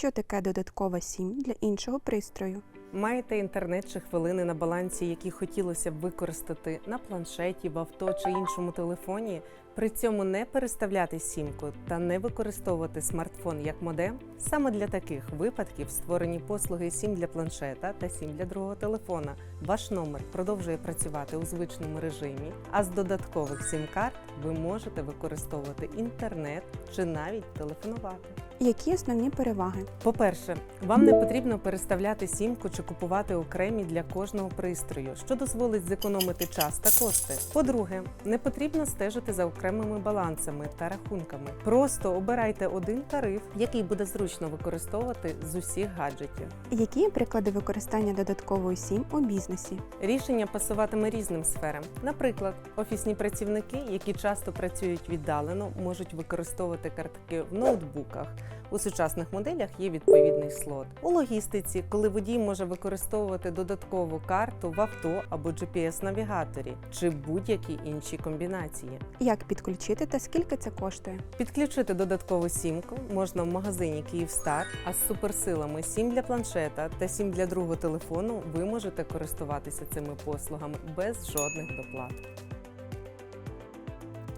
Що таке додаткова сім для іншого пристрою? Маєте інтернет чи хвилини на балансі, які хотілося б використати на планшеті, в авто чи іншому телефоні, при цьому не переставляти сімку та не використовувати смартфон як модем? Саме для таких випадків створені послуги сім для планшета та сім для другого телефона. Ваш номер продовжує працювати у звичному режимі, а з додаткових сім-карт ви можете використовувати інтернет чи навіть телефонувати. Які основні переваги? По-перше, вам не потрібно переставляти сімку чи купувати окремі для кожного пристрою, що дозволить зекономити час та кошти. По-друге, не потрібно стежити за окремими балансами та рахунками. Просто обирайте один тариф, який буде зручно використовувати з усіх гаджетів. Які приклади використання додаткової сім у бізнесі? Рішення пасуватиме різним сферам. Наприклад, офісні працівники, які часто працюють віддалено, можуть використовувати картки в ноутбуках. У сучасних моделях є відповідний слот. У логістиці, коли водій може використовувати додаткову карту в авто або GPS-навігаторі чи будь-які інші комбінації. Як підключити та скільки це коштує? Підключити додаткову сімку можна в магазині Київстар, а з суперсилами сім для планшета та сім для другого телефону ви можете користуватися цими послугами без жодних доплат.